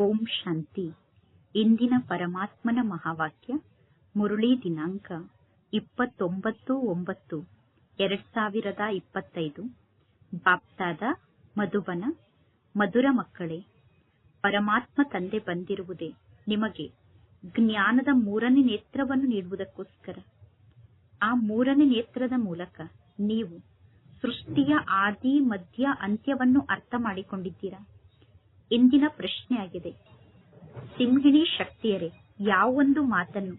ಓಂ ಶಾಂತಿ. ಇಂದಿನ ಪರಮಾತ್ಮನ ಮಹಾವಾಕ್ಯ, ಮುರುಳಿ ದಿನಾಂಕ, ಇಪ್ಪತ್ತೊಂಬತ್ತು ಒಂಬತ್ತು, ಎರಡ್ ಸಾವಿರದ ಇಪ್ಪತ್ತೈದು. ಬಾಪ್ತಾದ ಮಧುಬನ, ಮಧುರ ಮಕ್ಕಳೇ, ಪರಮಾತ್ಮ ತಂದೆ ಬಂದಿರುವುದೇ ನಿಮಗೆ ಜ್ಞಾನದ ಮೂರನೇ ನೇತ್ರವನ್ನು ನೀಡುವುದಕ್ಕೋಸ್ಕರ. ಆ ಮೂರನೇ ನೇತ್ರದ ಮೂಲಕ ನೀವು ಸೃಷ್ಟಿಯ ಆದಿ, ಮಧ್ಯ, ಅಂತ್ಯವನ್ನು ಅರ್ಥ ಮಾಡಿಕೊಂಡಿದ್ದೀರಾ? ಇಂದಿನ ಪ್ರಶ್ನೆಯಾಗಿದೆ. ಸಿಂಹಿಣಿ ಶಕ್ತಿಯರೇ, ಯಾವೊಂದು ಮಾತನ್ನು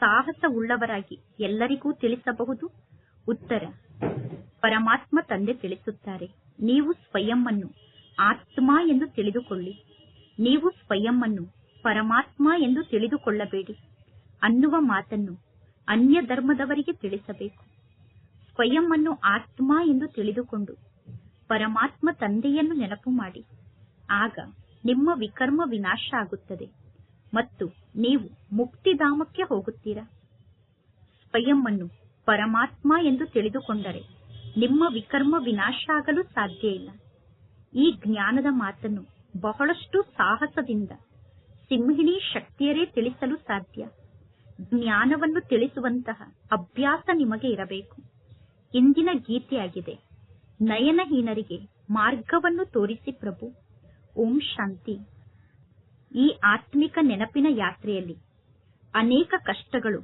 ಸಾಹಸವುಳ್ಳವರಾಗಿ ಎಲ್ಲರಿಗೂ ತಿಳಿಸಬಹುದು? ಉತ್ತರ, ಪರಮಾತ್ಮ ತಂದೆ ತಿಳಿಸುತ್ತಾರೆ. ನೀವು ಸ್ವಯಂವನ್ನು ಆತ್ಮ ಎಂದು ತಿಳಿದುಕೊಳ್ಳಿ. ನೀವು ಸ್ವಯಂವನ್ನು ಪರಮಾತ್ಮ ಎಂದು ತಿಳಿದುಕೊಳ್ಳಬೇಡಿ. ಅನ್ನುವ ಮಾತನ್ನು ಅನ್ಯ ಧರ್ಮದವರಿಗೆ ತಿಳಿಸಬೇಕು. ಸ್ವಯಂ ಅನ್ನು ಆತ್ಮ ಎಂದು ತಿಳಿದುಕೊಂಡು ಪರಮಾತ್ಮ ತಂದೆಯನ್ನು ನೆನಪು ಮಾಡಿ. ಆಗ ನಿಮ್ಮ ವಿಕರ್ಮ ವಿನಾಶ ಆಗುತ್ತದೆ ಮತ್ತು ನೀವು ಮುಕ್ತಿಧಾಮಕ್ಕೆ ಹೋಗುತ್ತೀರಾ? ಸ್ವಯಂ ಅನ್ನು ಪರಮಾತ್ಮ ಎಂದು ತಿಳಿದುಕೊಂಡರೆ ನಿಮ್ಮ ವಿಕರ್ಮ ವಿನಾಶ ಆಗಲು ಸಾಧ್ಯ ಇಲ್ಲ. ಈ ಜ್ಞಾನದ ಮಾತನ್ನು ಬಹಳಷ್ಟು ಸಾಹಸದಿಂದ ಸಿಂಹಿಣಿ ಶಕ್ತಿಯರೇ ತಿಳಿಸಲು ಸಾಧ್ಯ. ಜ್ಞಾನವನ್ನು ತಿಳಿಸುವಂತಹ ಅಭ್ಯಾಸ ನಿಮಗೆ ಇರಬೇಕು. ಇಂದಿನ ಗೀತೆಯಾಗಿದೆ, ನಯನಹೀನರಿಗೆ ಮಾರ್ಗವನ್ನು ತೋರಿಸಿ ಪ್ರಭು. ಓಂ ಶಾಂತಿ. ಈ ಆತ್ಮಿಕ ನೆನಪಿನ ಯಾತ್ರೆಯಲ್ಲಿ ಅನೇಕ ಕಷ್ಟಗಳು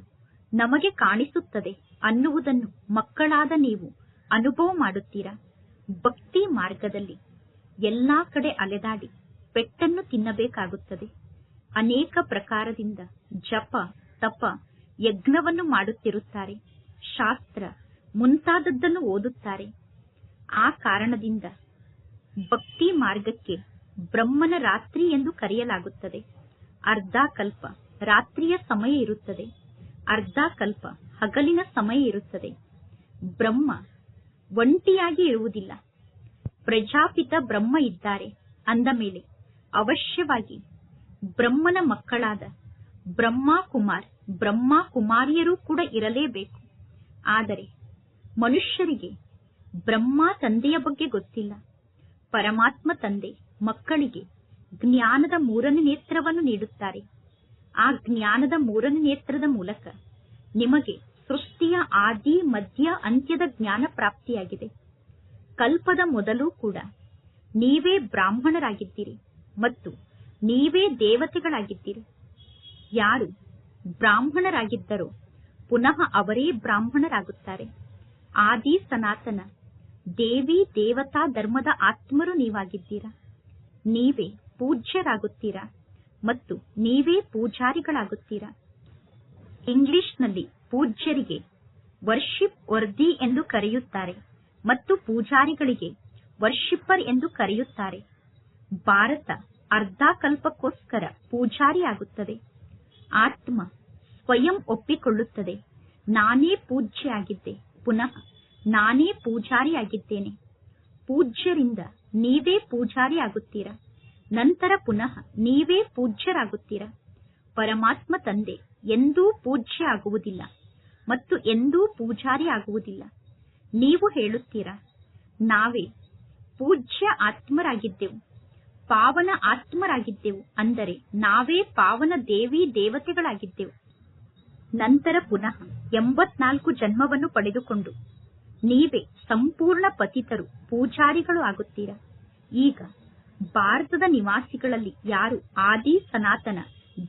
ನಮಗೆ ಕಾಣಿಸುತ್ತದೆ ಅನ್ನುವುದನ್ನು ಮಕ್ಕಳಾದ ನೀವು ಅನುಭವ ಮಾಡುತ್ತೀರಾ? ಭಕ್ತಿ ಮಾರ್ಗದಲ್ಲಿ ಎಲ್ಲಾ ಕಡೆ ಅಲೆದಾಡಿ ಪೆಟ್ಟನ್ನು ತಿನ್ನಬೇಕಾಗುತ್ತದೆ. ಅನೇಕ ಪ್ರಕಾರದಿಂದ ಜಪ, ತಪ, ಯಜ್ಞವನ್ನು ಮಾಡುತ್ತಿರುತ್ತಾರೆ. ಶಾಸ್ತ್ರ ಮುಂತಾದದ್ದನ್ನು ಓದುತ್ತಾರೆ. ಆ ಕಾರಣದಿಂದ ಭಕ್ತಿ ಮಾರ್ಗಕ್ಕೆ ಬ್ರಹ್ಮನ ರಾತ್ರಿ ಎಂದು ಕರೆಯಲಾಗುತ್ತದೆ. ಅರ್ಧ ಕಲ್ಪ, ರಾತ್ರಿಯ ಸಮಯ ಇರುತ್ತದೆ. ಅರ್ಧ ಕಲ್ಪ, ಹಗಲಿನ ಸಮಯ ಇರುತ್ತದೆ. ಬ್ರಹ್ಮ ಒಂಟಿಯಾಗಿ ಇರುವುದಿಲ್ಲ. ಪ್ರಜಾಪಿತ ಬ್ರಹ್ಮ ಇದ್ದಾರೆ. ಅಂದ ಮೇಲೆ, ಅವಶ್ಯವಾಗಿ ಬ್ರಹ್ಮನ ಮಕ್ಕಳಾದ ಬ್ರಹ್ಮ ಕುಮಾರ್ ಬ್ರಹ್ಮ ಕುಮಾರಿಯರೂ ಕೂಡ ಇರಲೇಬೇಕು. ಆದರೆ ಮನುಷ್ಯರಿಗೆ ಬ್ರಹ್ಮ ತಂದೆಯ ಬಗ್ಗೆ ಗೊತ್ತಿಲ್ಲ. ಪರಮಾತ್ಮ ತಂದೆ ಮಕ್ಕಳಿಗೆ ಜ್ಞಾನದ ಮೂರನೇ ನೇತ್ರವನ್ನು ನೀಡುತ್ತಾರೆ. ಆ ಜ್ಞಾನದ ಮೂರನೇ ನೇತ್ರದ ಮೂಲಕ ನಿಮಗೆ ಸೃಷ್ಟಿಯ ಆದಿ, ಮಧ್ಯ, ಅಂತ್ಯದ ಜ್ಞಾನ ಪ್ರಾಪ್ತಿಯಾಗಿದೆ. ಕಲ್ಪದ ಮೊದಲು ಕೂಡ ನೀವೇ ಬ್ರಾಹ್ಮಣರಾಗಿದ್ದೀರಿ ಮತ್ತು ನೀವೇ ದೇವತೆಗಳಾಗಿದ್ದೀರಿ. ಯಾರು ಬ್ರಾಹ್ಮಣರಾಗಿದ್ದರೋ ಪುನಃ ಅವರೇ ಬ್ರಾಹ್ಮಣರಾಗುತ್ತಾರೆ. ಆದಿ ಸನಾತನ ದೇವಿ ದೇವತಾ ಧರ್ಮದ ಆತ್ಮರು ನೀವಾಗಿದ್ದೀರಾ? ನೀವೇ ಪೂಜ್ಯರಾಗುತ್ತೀರಾ? ಮತ್ತು ನೀವೇ ಪೂಜಾರಿಗಳಾಗುತ್ತೀರಾ? ಇಂಗ್ಲಿಷ್ನಲ್ಲಿ ಪೂಜ್ಯರಿಗೆ ವರ್ಷಿಪ್ ವರ್ದಿ ಎಂದು ಕರೆಯುತ್ತಾರೆ ಮತ್ತು ಪೂಜಾರಿಗಳಿಗೆ ವರ್ಷಿಪ್ಪರ್ ಎಂದು ಕರೆಯುತ್ತಾರೆ. ಭಾರತ ಅರ್ಧ ಕಲ್ಪಕ್ಕೋಸ್ಕರ ಪೂಜಾರಿಯಾಗುತ್ತದೆ. ಆತ್ಮ ಸ್ವಯಂ ಒಪ್ಪಿಕೊಳ್ಳುತ್ತದೆ. ನಾನೇ ಪೂಜ್ಯ ಆಗಿದ್ದೆ ಪುನಃ ನಾನೇ ಪೂಜಾರಿಯಾಗಿದ್ದೇನೆ. ಪೂಜ್ಯರಿಂದ ನೀವೇ ಪೂಜಾರಿ ಆಗುತ್ತೀರಾ ನಂತರ ಪುನಃ ನೀವೇ ಪೂಜ್ಯರಾಗುತ್ತೀರಾ? ಪರಮಾತ್ಮ ತಂದೆ ಎಂದೂ ಪೂಜ್ಯ ಆಗುವುದಿಲ್ಲ ಮತ್ತು ಎಂದೂ ಪೂಜಾರಿ ಆಗುವುದಿಲ್ಲ ನೀವು ಹೇಳುತ್ತೀರಾ, ನಾವೇ ಪೂಜ್ಯ ಆತ್ಮರಾಗಿದ್ದೆವು, ಪಾವನ ಆತ್ಮರಾಗಿದ್ದೆವು ಅಂದರೆ ನಾವೇ ಪಾವನ ದೇವಿ ದೇವತೆಗಳಾಗಿದ್ದೆವು. ನಂತರ ಪುನಃ ಎಂಬತ್ನಾಲ್ಕು ಜನ್ಮವನ್ನು ಪಡೆದುಕೊಂಡು ನೀವೇ ಸಂಪೂರ್ಣ ಪತಿತರು, ಪೂಜಾರಿಗಳು ಆಗುತ್ತೀರಾ? ಈಗ ಭಾರತದ ನಿವಾಸಿಗಳಲ್ಲಿ ಯಾರು ಆದಿ ಸನಾತನ,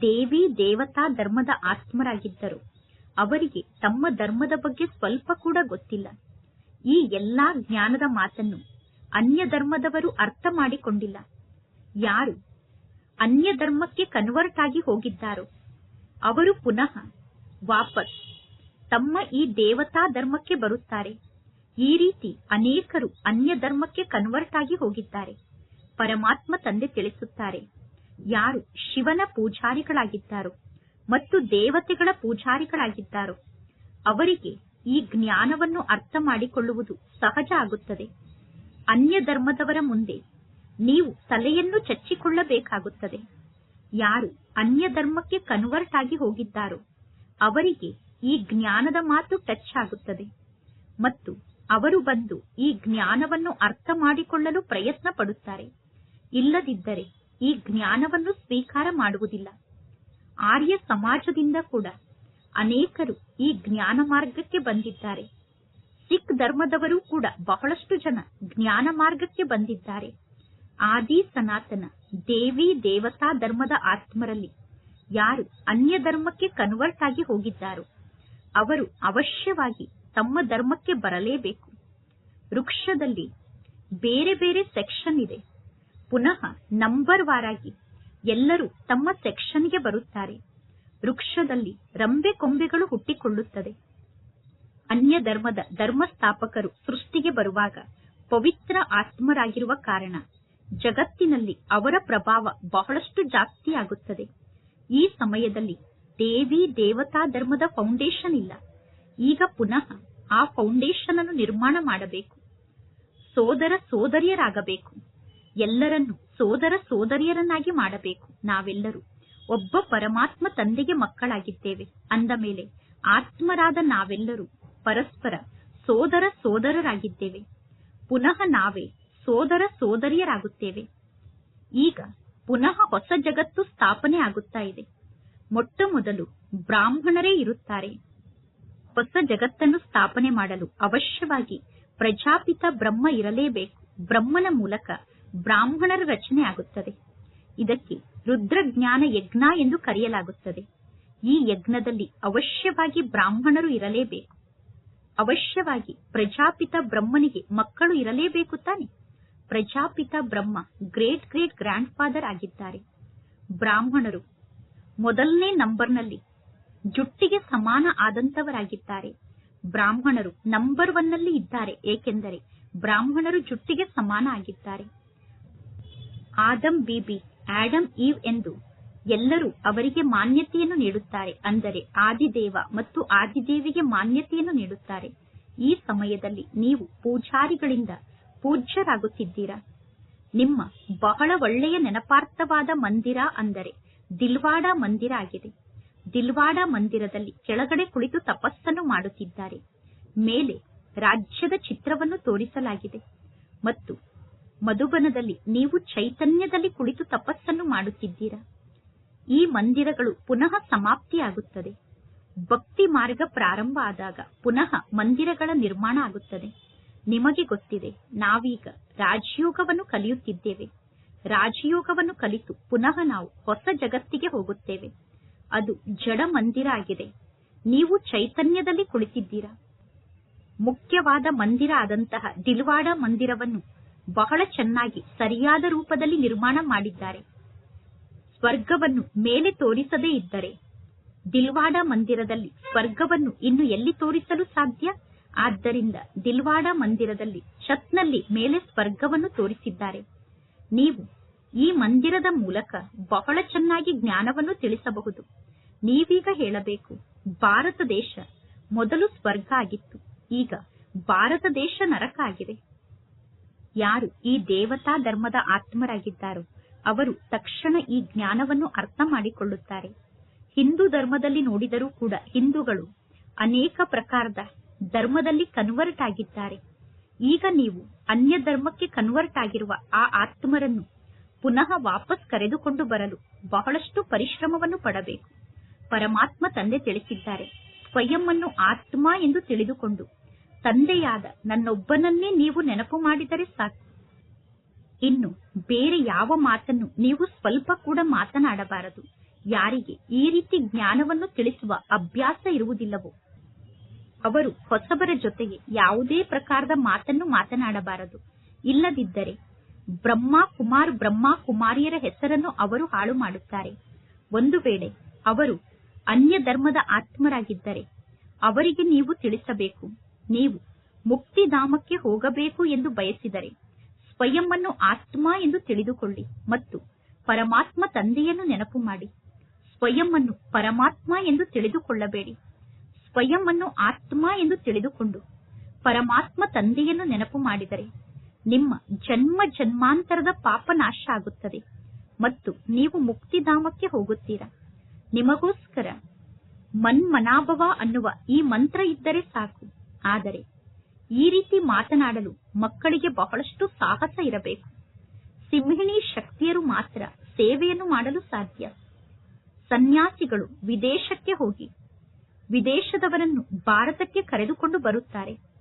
ದೇವಿ ದೇವತಾ ಧರ್ಮದ ಆತ್ಮರಾಗಿದ್ದರು? ಅವರಿಗೆ ತಮ್ಮ ಧರ್ಮದ ಬಗ್ಗೆ ಸ್ವಲ್ಪ ಕೂಡ ಗೊತ್ತಿಲ್ಲ. ಈ ಎಲ್ಲಾ ಜ್ಞಾನದ ಮಾತನ್ನು ಅನ್ಯ ಧರ್ಮದವರು ಅರ್ಥ ಮಾಡಿಕೊಂಡಿಲ್ಲ. ಯಾರು ಅನ್ಯ ಧರ್ಮಕ್ಕೆ ಕನ್ವರ್ಟ್ ಆಗಿ ಹೋಗಿದ್ದಾರೋ, ಅವರು ಪುನಃ ವಾಪಸ್ ತಮ್ಮ ಈ ದೇವತಾ ಧರ್ಮಕ್ಕೆ ಬರುತ್ತಾರೆ. ಈ ರೀತಿ ಅನೇಕರು ಅನ್ಯ ಧರ್ಮಕ್ಕೆ ಕನ್ವರ್ಟ್ ಆಗಿ ಹೋಗಿದ್ದಾರೆ. ಪರಮಾತ್ಮ ತಂದೆ ತಿಳಿಸುತ್ತಾರೆ, ಯಾರು ಶಿವನ ಪೂಜಾರಿಗಳಾಗಿದ್ದಾರೋ ಮತ್ತು ದೇವತೆಗಳ ಪೂಜಾರಿಗಳಾಗಿದ್ದಾರೋ ಅವರಿಗೆ ಈ ಜ್ಞಾನವನ್ನು ಅರ್ಥ ಮಾಡಿಕೊಳ್ಳುವುದು ಸಹಜ ಆಗುತ್ತದೆ. ಅನ್ಯ ಧರ್ಮದವರ ಮುಂದೆ ನೀವು ತಲೆಯನ್ನು ಚಚ್ಚಿಕೊಳ್ಳಬೇಕಾಗುತ್ತದೆ. ಯಾರು ಅನ್ಯ ಧರ್ಮಕ್ಕೆ ಕನ್ವರ್ಟ್ ಆಗಿ ಹೋಗಿದ್ದಾರೋ ಅವರಿಗೆ ಈ ಜ್ಞಾನದ ಮಾತು ಟಚ್ ಆಗುತ್ತದೆ. ಮತ್ತು ಅವರು ಬಂದು ಈ ಜ್ಞಾನವನ್ನು ಅರ್ಥ ಮಾಡಿಕೊಳ್ಳಲು ಪ್ರಯತ್ನ ಪಡುತ್ತಾರೆ ಇಲ್ಲದಿದ್ದರೆ ಈ ಜ್ಞಾನವನ್ನು ಸ್ವೀಕಾರ ಮಾಡುವುದಿಲ್ಲ. ಆರ್ಯ ಸಮಾಜದಿಂದ ಕೂಡ ಅನೇಕರು ಈ ಜ್ಞಾನ ಮಾರ್ಗಕ್ಕೆ ಬಂದಿದ್ದಾರೆ. ಸಿಖ್ ಧರ್ಮದವರು ಕೂಡ ಬಹಳಷ್ಟು ಜನ ಜ್ಞಾನ ಮಾರ್ಗಕ್ಕೆ ಬಂದಿದ್ದಾರೆ. ಆದಿ ಸನಾತನ, ದೇವಿ ದೇವತಾ ಧರ್ಮದ ಆತ್ಮರಲ್ಲಿ ಯಾರು ಅನ್ಯ ಧರ್ಮಕ್ಕೆ ಕನ್ವರ್ಟ್ ಆಗಿ ಹೋಗಿದ್ದಾರೋ, ಅವರು ಅವಶ್ಯವಾಗಿ ತಮ್ಮ ಧರ್ಮಕ್ಕೆ ಬರಲೇಬೇಕು. ವೃಕ್ಷದಲ್ಲಿ ಬೇರೆ ಬೇರೆ ಸೆಕ್ಷನ್ ಇದೆ. ಪುನಃ ನಂಬರ್ ವಾರಾಗಿ ಎಲ್ಲರೂ ತಮ್ಮ ಸೆಕ್ಷನ್ಗೆ ಬರುತ್ತಾರೆ. ವೃಕ್ಷದಲ್ಲಿ ರಂಬೆ ಕೊಂಬೆಗಳು ಹುಟ್ಟಿಕೊಳ್ಳುತ್ತದೆ. ಅನ್ಯ ಧರ್ಮದ ಧರ್ಮ ಸ್ಥಾಪಕರು ಸೃಷ್ಟಿಗೆ ಬರುವಾಗ ಪವಿತ್ರ ಆತ್ಮರಾಗಿರುವ ಕಾರಣ ಜಗತ್ತಿನಲ್ಲಿ ಅವರ ಪ್ರಭಾವ ಬಹಳಷ್ಟು ಜಾಸ್ತಿಯಾಗುತ್ತದೆ. ಈ ಸಮಯದಲ್ಲಿ ದೇವಿ ದೇವತಾ ಧರ್ಮದ ಫೌಂಡೇಶನ್ ಇಲ್ಲ. ಈಗ ಪುನಃ ಆ ಫೌಂಡೇಶನ್ ಅನ್ನು ನಿರ್ಮಾಣ ಮಾಡಬೇಕು. ಸೋದರ ಸೋದರಿಯರಾಗಬೇಕು. ಎಲ್ಲರನ್ನು ಸೋದರ ಸೋದರಿಯರನ್ನಾಗಿ ಮಾಡಬೇಕು. ನಾವೆಲ್ಲರೂ ಒಬ್ಬ ಪರಮಾತ್ಮ ತಂದೆಗೆ ಮಕ್ಕಳಾಗಿದ್ದೇವೆ. ಅಂದ ಮೇಲೆ ಆತ್ಮರಾದ ನಾವೆಲ್ಲರೂ ಪರಸ್ಪರ ಸೋದರ ಸೋದರರಾಗಿದ್ದೇವೆ. ಪುನಃ ನಾವೇ ಸೋದರ ಸೋದರಿಯರಾಗುತ್ತೇವೆ. ಈಗ ಪುನಃ ಹೊಸ ಜಗತ್ತು ಸ್ಥಾಪನೆ ಆಗುತ್ತಾ ಇದೆ. ಮೊಟ್ಟ ಮೊದಲು ಬ್ರಾಹ್ಮಣರೇ ಇರುತ್ತಾರೆ. ಹೊಸ ಜಗತ್ತನ್ನು ಸ್ಥಾಪನೆ ಮಾಡಲು ಅವಶ್ಯವಾಗಿ ಪ್ರಜಾಪಿತ ಬ್ರಹ್ಮ ಇರಲೇಬೇಕು. ಬ್ರಹ್ಮನ ಮೂಲಕ ಬ್ರಾಹ್ಮಣರ ರಚನೆ ಆಗುತ್ತದೆ. ಇದಕ್ಕೆ ರುದ್ರಜ್ಞಾನ ಯಜ್ಞ ಎಂದು ಕರೆಯಲಾಗುತ್ತದೆ. ಈ ಯಜ್ಞದಲ್ಲಿ ಅವಶ್ಯವಾಗಿ ಬ್ರಾಹ್ಮಣರು ಇರಲೇಬೇಕು. ಅವಶ್ಯವಾಗಿ ಪ್ರಜಾಪಿತ ಬ್ರಹ್ಮನಿಗೆ ಮಕ್ಕಳು ಇರಲೇಬೇಕು ತಾನೆ. Prajapita Brahma great great grandfather ಆಗಿದ್ದಾರೆ. ಬ್ರಾಹ್ಮಣರು ಮೊದಲನೇ ನಂಬರ್ನಲ್ಲಿ ಜುಟ್ಟಿಗೆ ಸಮಾನ ಆದಂತವರಾಗಿದ್ದಾರೆ. ಬ್ರಾಹ್ಮಣರು ನಂಬರ್ ಒನ್ನಲ್ಲಿ ಇದ್ದಾರೆ. ಏಕೆಂದರೆ ಬ್ರಾಹ್ಮಣರು ಜುಟ್ಟಿಗೆ ಸಮಾನ ಆಗಿದ್ದಾರೆ. ಆದಂ ಬಿಬಿ ಆಡಮ್ ಈವ್ ಎಂದು ಎಲ್ಲರೂ ಅವರಿಗೆ ಮಾನ್ಯತೆಯನ್ನು ನೀಡುತ್ತಾರೆ. ಅಂದರೆ ಆದಿದೇವ ಮತ್ತು ಆದಿದೇವಿಗೆ ಮಾನ್ಯತೆಯನ್ನು ನೀಡುತ್ತಾರೆ. ಈ ಸಮಯದಲ್ಲಿ ನೀವು ಪೂಜಾರಿಗಳಿಂದ ಪೂಜ್ಯರಾಗುತ್ತಿದ್ದೀರಾ? ನಿಮ್ಮ ಬಹಳ ಒಳ್ಳೆಯ ನೆನಪಾರ್ಥವಾದ ಮಂದಿರ ಅಂದರೆ ದಿಲ್ವಾಡ ಮಂದಿರ ಆಗಿದೆ. ದಿಲ್ವಾಡ ಮಂದಿರದಲ್ಲಿ ಕೆಳಗಡೆ ಕುಳಿತು ತಪಸ್ಸನ್ನು ಮಾಡುತ್ತಿದ್ದಾರೆ. ಮೇಲೆ ರಾಜ್ಯದ ಚಿತ್ರವನ್ನು ತೋರಿಸಲಾಗಿದೆ. ಮತ್ತು ಮಧುಬನದಲ್ಲಿ ನೀವು ಚೈತನ್ಯದಲ್ಲಿ ಕುಳಿತು ತಪಸ್ಸನ್ನು ಮಾಡುತ್ತಿದ್ದೀರಾ? ಈ ಮಂದಿರಗಳು ಪುನಃ ಸಮಾಪ್ತಿಯಾಗುತ್ತದೆ. ಭಕ್ತಿ ಮಾರ್ಗ ಪ್ರಾರಂಭ ಆದಾಗ ಪುನಃ ಮಂದಿರಗಳ ನಿರ್ಮಾಣ ಆಗುತ್ತದೆ. ನಿಮಗೆ ಗೊತ್ತಿದೆ, ನಾವೀಗ ರಾಜಯೋಗವನ್ನು ಕಲಿಯುತ್ತಿದ್ದೇವೆ. ರಾಜಯೋಗವನ್ನು ಕಲಿತು ಪುನಃ ನಾವು ಹೊಸ ಜಗತ್ತಿಗೆ ಹೋಗುತ್ತೇವೆ. ಅದು ಜಡ ಮಂದಿರ ಆಗಿದೆ. ನೀವು ಚೈತನ್ಯದಲ್ಲಿ ಕುಳಿತಿದ್ದೀರಾ? ಮುಖ್ಯವಾದ ಮಂದಿರ ಆದಂತಹ ದಿಲ್ವಾಡ ಮಂದಿರವನ್ನು ಬಹಳ ಚೆನ್ನಾಗಿ ಸರಿಯಾದ ರೂಪದಲ್ಲಿ ನಿರ್ಮಾಣ ಮಾಡಿದ್ದಾರೆ. ಸ್ವರ್ಗವನ್ನು ಮೇಲೆ ತೋರಿಸದೇ ಇದ್ದರೆ ದಿಲ್ವಾಡ ಮಂದಿರದಲ್ಲಿ ಸ್ವರ್ಗವನ್ನು ಇನ್ನು ಎಲ್ಲಿ ತೋರಿಸಲು ಸಾಧ್ಯ? ಆದ್ದರಿಂದ ದಿಲ್ವಾಡ ಮಂದಿರದಲ್ಲಿ ಛತ್ನಲ್ಲಿ ಮೇಲೆ ಸ್ವರ್ಗವನ್ನು ತೋರಿಸಿದ್ದಾರೆ. ನೀವು ಈ ಮಂದಿರದ ಮೂಲಕ ಬಹಳ ಚೆನ್ನಾಗಿ ಜ್ಞಾನವನ್ನು ತಿಳಿಸಬಹುದು. ನೀವೀಗ ಹೇಳಬೇಕು, ಭಾರತ ದೇಶ ಮೊದಲು ಸ್ವರ್ಗ ಆಗಿತ್ತು, ಈಗ ಭಾರತ ದೇಶ ನರಕ ಆಗಿದೆ. ಯಾರು ಈ ದೇವತಾ ಧರ್ಮದ ಆತ್ಮರಾಗಿದ್ದಾರೋ, ಅವರು ತಕ್ಷಣ ಈ ಜ್ಞಾನವನ್ನು ಅರ್ಥ ಮಾಡಿಕೊಳ್ಳುತ್ತಾರೆ. ಹಿಂದೂ ಧರ್ಮದಲ್ಲಿ ನೋಡಿದರೂ ಕೂಡ ಹಿಂದೂಗಳು ಅನೇಕ ಪ್ರಕಾರದ ಧರ್ಮದಲ್ಲಿ ಕನ್ವರ್ಟ್ ಆಗಿದ್ದಾರೆ. ಈಗ ನೀವು ಅನ್ಯ ಧರ್ಮಕ್ಕೆ ಕನ್ವರ್ಟ್ ಆಗಿರುವ ಆ ಆತ್ಮರನ್ನು ಪುನಃ ವಾಪಸ್ ಕರೆದುಕೊಂಡು ಬರಲು ಬಹಳಷ್ಟು ಪರಿಶ್ರಮವನ್ನು ಪಡಬೇಕು. ಪರಮಾತ್ಮ ತಂದೆ ತಿಳಿಸಿದ್ದಾರೆ. ಸ್ವಯಂ ಅನ್ನು ಆತ್ಮ ಎಂದು ತಿಳಿದುಕೊಂಡು ತಂದೆಯಾದ ನನ್ನೊಬ್ಬನನ್ನೇ ನೀವು ನೆನಪು ಮಾಡಿದರೆ ಸಾಕು. ಇನ್ನು ಬೇರೆ ಯಾವ ಮಾತನ್ನು ನೀವು ಸ್ವಲ್ಪ ಕೂಡ ಮಾತನಾಡಬಾರದು. ಯಾರಿಗೆ ಈ ರೀತಿ ಜ್ಞಾನವನ್ನು ತಿಳಿಸುವ ಅಭ್ಯಾಸ ಇರುವುದಿಲ್ಲವೋ? ಅವರು ಹೊಸಬರ ಜೊತೆಗೆ ಯಾವುದೇ ಪ್ರಕಾರದ ಮಾತನ್ನು ಮಾತನಾಡಬಾರದು. ಇಲ್ಲದಿದ್ದರೆ ಬ್ರಹ್ಮ ಕುಮಾರ್ ಬ್ರಹ್ಮ ಕುಮಾರಿಯರ ಹೆಸರನ್ನು ಅವರು ಹಾಳು ಮಾಡುತ್ತಾರೆ. ಒಂದು ವೇಳೆ ಅವರು ಅನ್ಯ ಧರ್ಮದ ಆತ್ಮರಾಗಿದ್ದರೆ ಅವರಿಗೆ ನೀವು ತಿಳಿಸಬೇಕು. ನೀವು ಮುಕ್ತಿಧಾಮಕ್ಕೆ ಹೋಗಬೇಕು ಎಂದು ಬಯಸಿದರೆ ಸ್ವಯಂ ಅನ್ನು ಆತ್ಮ ಎಂದು ತಿಳಿದುಕೊಳ್ಳಿ ಮತ್ತು ಪರಮಾತ್ಮ ತಂದೆಯನ್ನು ನೆನಪು ಮಾಡಿ. ಸ್ವಯಂ ಅನ್ನು ಪರಮಾತ್ಮ ಎಂದು ತಿಳಿದುಕೊಳ್ಳಬೇಡಿ. ಸ್ವಯಂ ಅನ್ನು ಆತ್ಮ ಎಂದು ತಿಳಿದುಕೊಂಡು ಪರಮಾತ್ಮ ತಂದೆಯನ್ನು ನೆನಪು ಮಾಡಿದರೆ ನಿಮ್ಮ ಜನ್ಮ ಜನ್ಮಾಂತರದ ಪಾಪ ನಾಶ ಆಗುತ್ತದೆ. ಮತ್ತು ನೀವು ಮುಕ್ತಿಧಾಮಕ್ಕೆ ಹೋಗುತ್ತೀರಾ? ನಿಮಗೋಸ್ಕರ ಮನ್ಮನಾಭವ ಅನ್ನುವ ಈ ಮಂತ್ರ ಇದ್ದರೆ ಸಾಕು. ಆದರೆ ಈ ರೀತಿ ಮಾತನಾಡಲು ಮಕ್ಕಳಿಗೆ ಬಹಳಷ್ಟು ಸಾಹಸ ಇರಬೇಕು. ಸಿಂಹಿಣಿ ಶಕ್ತಿಯರು ಮಾತ್ರ ಸೇವೆಯನ್ನು ಮಾಡಲು ಸಾಧ್ಯ. ಸನ್ಯಾಸಿಗಳು ವಿದೇಶಕ್ಕೆ ಹೋಗಿ, ವಿದೇಶದವರನ್ನು ಭಾರತಕ್ಕೆ ಕರೆದುಕೊಂಡು ಬರುತ್ತಾರೆ.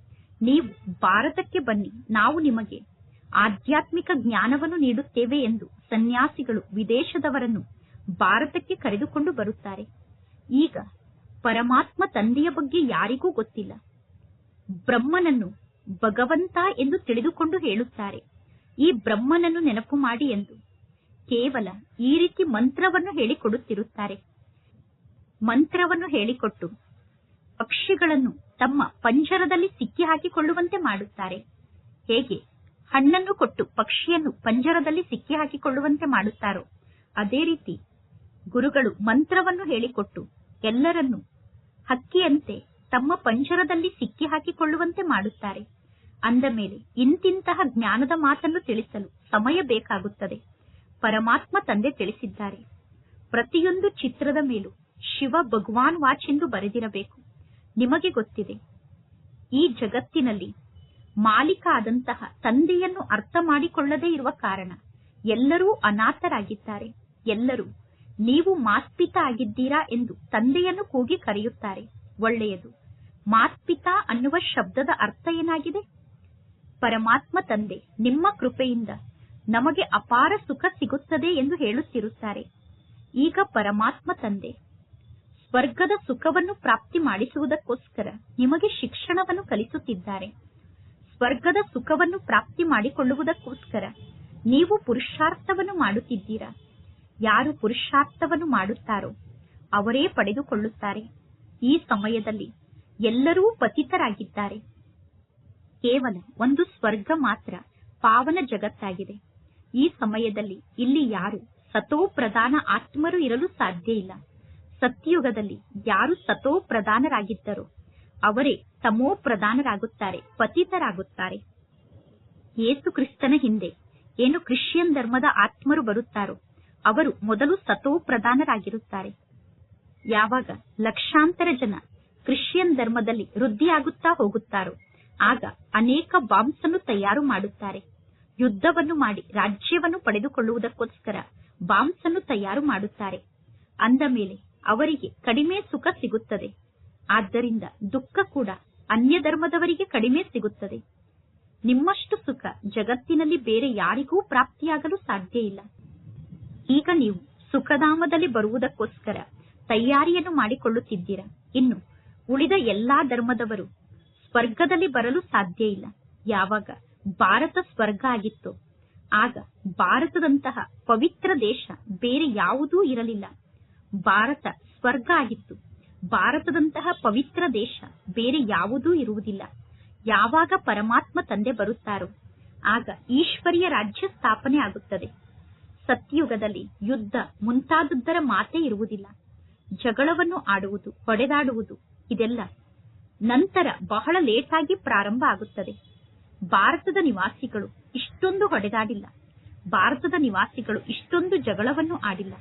ನೀವು ಭಾರತಕ್ಕೆ ಬನ್ನಿ. ನಾವು ನಿಮಗೆ ಆಧ್ಯಾತ್ಮಿಕ ಜ್ಞಾನವನ್ನು ನೀಡುತ್ತೇವೆ ಎಂದು ಸನ್ಯಾಸಿಗಳು ವಿದೇಶದವರನ್ನು ಭಾರತಕ್ಕೆ ಕರೆದುಕೊಂಡು ಬರುತ್ತಾರೆ. ಈಗ ಪರಮಾತ್ಮ ತಂದೆಯ ಬಗ್ಗೆ ಯಾರಿಗೂ ಗೊತ್ತಿಲ್ಲ. ಬ್ರಹ್ಮನನ್ನು ಭಗವಂತ ಎಂದು ತಿಳಿದುಕೊಂಡು ಹೇಳುತ್ತಾರೆ. ಈ ಬ್ರಹ್ಮನನ್ನು ನೆನಪು ಮಾಡಿ ಎಂದು ಕೇವಲ ಈ ರೀತಿ ಮಂತ್ರವನ್ನು ಹೇಳಿಕೊಡುತ್ತಿರುತ್ತಾರೆ. ಮಂತ್ರವನ್ನು ಹೇಳಿಕೊಟ್ಟು ಪಕ್ಷಿಗಳನ್ನು ತಮ್ಮ ಪಂಜರದಲ್ಲಿ ಸಿಕ್ಕಿ ಹಾಕಿಕೊಳ್ಳುವಂತೆ ಮಾಡುತ್ತಾರೆ. ಹೇಗೆ? ಹಣ್ಣನ್ನು ಕೊಟ್ಟು ಪಕ್ಷಿಯನ್ನು ಪಂಜರದಲ್ಲಿ ಸಿಕ್ಕಿ ಹಾಕಿಕೊಳ್ಳುವಂತೆ ಮಾಡುತ್ತಾರೋ? ಅದೇ ರೀತಿ ಗುರುಗಳು ಮಂತ್ರವನ್ನು ಹೇಳಿಕೊಟ್ಟು ಎಲ್ಲರನ್ನು ಹಕ್ಕಿಯಂತೆ ತಮ್ಮ ಪಂಜರದಲ್ಲಿ ಸಿಕ್ಕಿ ಹಾಕಿಕೊಳ್ಳುವಂತೆ ಮಾಡುತ್ತಾರೆ. ಅಂದ ಮೇಲೆ ಇಂತಿಂತಹ ಜ್ಞಾನದ ಮಾತನ್ನು ತಿಳಿಸಲು ಸಮಯ ಬೇಕಾಗುತ್ತದೆ. ಪರಮಾತ್ಮ ತಂದೆ ತಿಳಿಸಿದ್ದಾರೆ. ಪ್ರತಿಯೊಂದು ಚಿತ್ರದ ಮೇಲೂ ಶಿವ ಭಗವಾನ್ ವಾಚ್ ಎಂದು ಬರೆದಿರಬೇಕು. ನಿಮಗೆ ಗೊತ್ತಿದೆ. ಈ ಜಗತ್ತಿನಲ್ಲಿ ಮಾಲೀಕ ಆದಂತಹ ತಂದೆಯನ್ನು ಅರ್ಥ ಮಾಡಿಕೊಳ್ಳದೇ ಇರುವ ಕಾರಣ ಎಲ್ಲರೂ ಅನಾಥರಾಗಿದ್ದಾರೆ. ಎಲ್ಲರೂ ನೀವು ಮಾತ್ಪಿತ ಆಗಿದ್ದೀರಾ ಎಂದು ತಂದೆಯನ್ನು ಕೂಗಿ ಕರೆಯುತ್ತಾರೆ. ಒಳ್ಳೆಯದು. ಮಾತ್ಪಿತ ಅನ್ನುವ ಶಬ್ದದ ಅರ್ಥ ಏನಾಗಿದೆ? ಪರಮಾತ್ಮ ತಂದೆ, ನಿಮ್ಮ ಕೃಪೆಯಿಂದ ನಮಗೆ ಅಪಾರ ಸುಖ ಸಿಗುತ್ತದೆ ಎಂದು ಹೇಳುತ್ತಿರುತ್ತಾರೆ. ಈಗ ಪರಮಾತ್ಮ ತಂದೆ ಸ್ವರ್ಗದ ಸುಖವನ್ನು ಪ್ರಾಪ್ತಿ ಮಾಡಿಸುವುದಕ್ಕೋಸ್ಕರ ನಿಮಗೆ ಶಿಕ್ಷಣವನ್ನು ಕಲಿಸುತ್ತಿದ್ದಾರೆ. ಸ್ವರ್ಗದ ಸುಖವನ್ನು ಪ್ರಾಪ್ತಿ ಮಾಡಿಕೊಳ್ಳುವುದಕ್ಕೋಸ್ಕರ ನೀವು ಪುರುಷಾರ್ಥವನ್ನು ಮಾಡುತ್ತಿದ್ದೀರಾ? ಯಾರು ಪುರುಷಾರ್ಥವನ್ನು ಮಾಡುತ್ತಾರೋ ಅವರೇ ಪಡೆದುಕೊಳ್ಳುತ್ತಾರೆ. ಈ ಸಮಯದಲ್ಲಿ ಎಲ್ಲರೂ ಪತಿತರಾಗಿದ್ದಾರೆ. ಕೇವಲ ಒಂದು ಸ್ವರ್ಗ ಮಾತ್ರ ಪಾವನ ಜಗತ್ತಾಗಿದೆ. ಈ ಸಮಯದಲ್ಲಿ ಇಲ್ಲಿ ಯಾರು ಸತೋ ಪ್ರಧಾನ ಆತ್ಮರು ಇರಲು ಸಾಧ್ಯ ಇಲ್ಲ. ಸತ್ಯುಗದಲ್ಲಿ ಯಾರು ಸತೋ ಪ್ರಧಾನರಾಗಿದ್ದರೋ ಅವರೇ ತಮೋ ಪ್ರಧಾನರಾಗುತ್ತಾರೆ, ಪತಿತರಾಗುತ್ತಾರೆ. ಏಸು ಕ್ರಿಸ್ತನ ಹಿಂದೆ ಏನು ಕ್ರಿಶ್ಚಿಯನ್ ಧರ್ಮದ ಆತ್ಮರು ಬರುತ್ತಾರೋ ಅವರು ಮೊದಲು ಸತೋ ಪ್ರಧಾನರಾಗಿರುತ್ತಾರೆ. ಯಾವಾಗ ಲಕ್ಷಾಂತರ ಜನ ಕ್ರಿಶ್ಚಿಯನ್ ಧರ್ಮದಲ್ಲಿ ವೃದ್ಧಿಯಾಗುತ್ತಾ ಹೋಗುತ್ತಾರೋ, ಆಗ ಅನೇಕ ಬಾಂಬ್ಸ್ ತಯಾರು ಮಾಡುತ್ತಾರೆ. ಯುದ್ಧವನ್ನು ಮಾಡಿ ರಾಜ್ಯವನ್ನು ಪಡೆದುಕೊಳ್ಳುವುದಕ್ಕೋಸ್ಕರ ಬಾಂಬ್ಸ್ ತಯಾರು ಮಾಡುತ್ತಾರೆ. ಅಂದ ಮೇಲೆ ಅವರಿಗೆ ಕಡಿಮೆ ಸುಖ ಸಿಗುತ್ತದೆ. ಆದ್ದರಿಂದ ದುಃಖ ಕೂಡ ಅನ್ಯ ಧರ್ಮದವರಿಗೆ ಕಡಿಮೆ ಸಿಗುತ್ತದೆ. ನಿಮ್ಮಷ್ಟು ಸುಖ ಜಗತ್ತಿನಲ್ಲಿ ಬೇರೆ ಯಾರಿಗೂ ಪ್ರಾಪ್ತಿಯಾಗಲು ಸಾಧ್ಯ ಇಲ್ಲ. ಈಗ ನೀವು ಸುಖಧಾಮದಲ್ಲಿ ಬರುವುದಕ್ಕೋಸ್ಕರ ತಯಾರಿಯನ್ನು ಮಾಡಿಕೊಳ್ಳುತ್ತಿದ್ದೀರಾ? ಇನ್ನು ಉಳಿದ ಎಲ್ಲಾ ಧರ್ಮದವರು ಸ್ವರ್ಗದಲ್ಲಿ ಬರಲು ಸಾಧ್ಯ ಇಲ್ಲ. ಯಾವಾಗ? ಭಾರತ ಸ್ವರ್ಗ ಆಗಿತ್ತು. ಆಗ ಭಾರತದಂತಹ ಪವಿತ್ರ ದೇಶ ಬೇರೆ ಯಾವುದೂ ಇರಲಿಲ್ಲ. ಭಾರತ ಸ್ವರ್ಗ ಆಗಿತ್ತು. ಭಾರತದಂತಹ ಪವಿತ್ರ ದೇಶ ಬೇರೆ ಯಾವುದೂ ಇರುವುದಿಲ್ಲ. ಯಾವಾಗ ಪರಮಾತ್ಮ ತಂದೆ ಬರುತ್ತಾರೋ, ಆಗ ಈಶ್ವರಿಯ ರಾಜ್ಯ ಸ್ಥಾಪನೆ ಆಗುತ್ತದೆ. ಸತ್ಯುಗದಲ್ಲಿ ಯುದ್ಧ ಮುಂತಾದುದರ ಮಾತೇ ಇರುವುದಿಲ್ಲ. ಜಗಳವನ್ನು ಆಡುವುದು, ಹೊಡೆದಾಡುವುದು ಇದೆಲ್ಲ ನಂತರ ಬಹಳ ಲೇಟಾಗಿ ಪ್ರಾರಂಭ ಆಗುತ್ತದೆ. ಭಾರತದ ನಿವಾಸಿಗಳು ಇಷ್ಟೊಂದು ಹೊಡೆದಾಡಿಲ್ಲ. ಭಾರತದ ನಿವಾಸಿಗಳು ಇಷ್ಟೊಂದು ಜಗಳವನ್ನು ಆಡಿಲ್ಲ.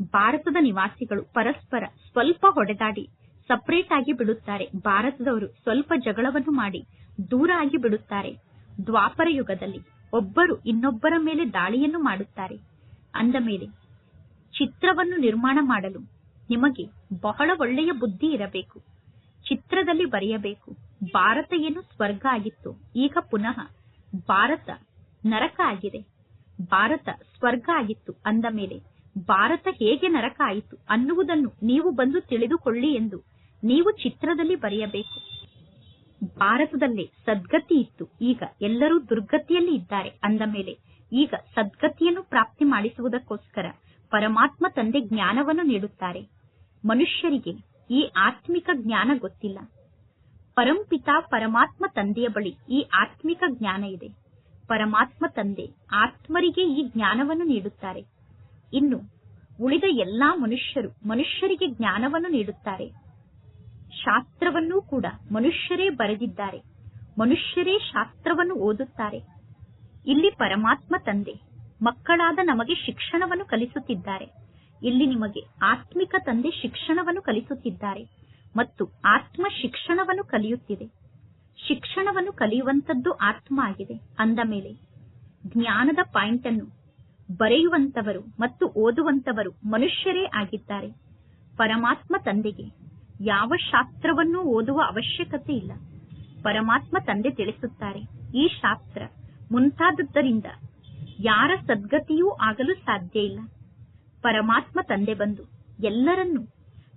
ಭಾರತದ ನಿವಾಸಿಗಳು ಪರಸ್ಪರ ಸ್ವಲ್ಪ ಹೊಡೆದಾಡಿ ಸಪರೇಟ್ ಆಗಿ ಬಿಡುತ್ತಾರೆ. ಭಾರತದವರು ಸ್ವಲ್ಪ ಜಗಳವನ್ನು ಮಾಡಿ ದೂರ ಆಗಿ ಬಿಡುತ್ತಾರೆ. ದ್ವಾಪರ ಯುಗದಲ್ಲಿ ಒಬ್ಬರು ಇನ್ನೊಬ್ಬರ ಮೇಲೆ ದಾಳಿಯನ್ನು ಮಾಡುತ್ತಾರೆ. ಅಂದ ಮೇಲೆ, ಚಿತ್ರವನ್ನು ನಿರ್ಮಾಣ ಮಾಡಲು ನಿಮಗೆ ಬಹಳ ಒಳ್ಳೆಯ ಬುದ್ಧಿ ಇರಬೇಕು. ಚಿತ್ರದಲ್ಲಿ ಬರೆಯಬೇಕು, ಭಾರತ ಏನು ಸ್ವರ್ಗ ಆಗಿತ್ತು. ಈಗ ಪುನಃ ಭಾರತ ನರಕ ಆಗಿದೆ. ಭಾರತ ಸ್ವರ್ಗ ಆಗಿತ್ತು. ಅಂದ ಮೇಲೆ ಭಾರತ ಹೇಗೆ ನರಕ ಆಯಿತು ಅನ್ನುವುದನ್ನು ನೀವು ಬಂದು ತಿಳಿದುಕೊಳ್ಳಿ ಎಂದು ನೀವು ಚಿತ್ರದಲ್ಲಿ ಬರೆಯಬೇಕು. ಭಾರತದಲ್ಲೇ ಸದ್ಗತಿ ಇತ್ತು. ಈಗ ಎಲ್ಲರೂ ದುರ್ಗತಿಯಲ್ಲಿ ಇದ್ದಾರೆ. ಅಂದ ಮೇಲೆ ಈಗ ಸದ್ಗತಿಯನ್ನು ಪ್ರಾಪ್ತಿ ಮಾಡಿಸುವುದಕ್ಕೋಸ್ಕರ ಪರಮಾತ್ಮ ತಂದೆ ಜ್ಞಾನವನ್ನು ನೀಡುತ್ತಾರೆ. ಮನುಷ್ಯರಿಗೆ ಈ ಆತ್ಮಿಕ ಜ್ಞಾನ ಗೊತ್ತಿಲ್ಲ. ಪರಂಪಿತಾ ಪರಮಾತ್ಮ ತಂದೆಯ ಬಳಿ ಈ ಆತ್ಮಿಕ ಜ್ಞಾನ ಇದೆ. ಪರಮಾತ್ಮ ತಂದೆ ಆತ್ಮರಿಗೆ ಈ ಜ್ಞಾನವನ್ನು ನೀಡುತ್ತಾರೆ. ಇನ್ನು ಉಳಿದ ಎಲ್ಲಾ ಮನುಷ್ಯರು ಮನುಷ್ಯರಿಗೆ ಜ್ಞಾನವನ್ನು ನೀಡುತ್ತಾರೆ. ಶಾಸ್ತ್ರವನ್ನೂ ಕೂಡ ಮನುಷ್ಯರೇ ಬರೆದಿದ್ದಾರೆ. ಮನುಷ್ಯರೇ ಶಾಸ್ತ್ರವನ್ನು ಓದುತ್ತಾರೆ. ಇಲ್ಲಿ ಪರಮಾತ್ಮ ತಂದೆ, ಮಕ್ಕಳಾದ ನಮಗೆ ಶಿಕ್ಷಣವನ್ನು ಕಲಿಸುತ್ತಿದ್ದಾರೆ. ಇಲ್ಲಿ ನಿಮಗೆ ಆತ್ಮಿಕ ತಂದೆ ಶಿಕ್ಷಣವನ್ನು ಕಲಿಸುತ್ತಿದ್ದಾರೆ ಮತ್ತು ಆತ್ಮ ಶಿಕ್ಷಣವನ್ನು ಕಲಿಯುತ್ತಿದೆ. ಶಿಕ್ಷಣವನ್ನು ಕಲಿಯುವಂತದ್ದು ಆತ್ಮ ಆಗಿದೆ. ಅಂದ ಮೇಲೆ ಜ್ಞಾನದ ಪಾಯಿಂಟ್ ಅನ್ನು ಬರೆಯುವಂತವರು ಮತ್ತು ಓದುವಂತವರು ಮನುಷ್ಯರೇ ಆಗಿದ್ದಾರೆ. ಪರಮಾತ್ಮ ತಂದೆಗೆ ಯಾವ ಶಾಸ್ತ್ರವನ್ನೂ ಓದುವ ಅವಶ್ಯಕತೆ ಇಲ್ಲ. ಪರಮಾತ್ಮ ತಂದೆ ತಿಳಿಸುತ್ತಾರೆ, ಈ ಶಾಸ್ತ್ರ ಮುಂತಾದದ್ದರಿಂದ ಯಾರ ಸದ್ಗತಿಯೂ ಆಗಲು ಸಾಧ್ಯ ಇಲ್ಲ. ಪರಮಾತ್ಮ ತಂದೆ ಬಂದು ಎಲ್ಲರನ್ನೂ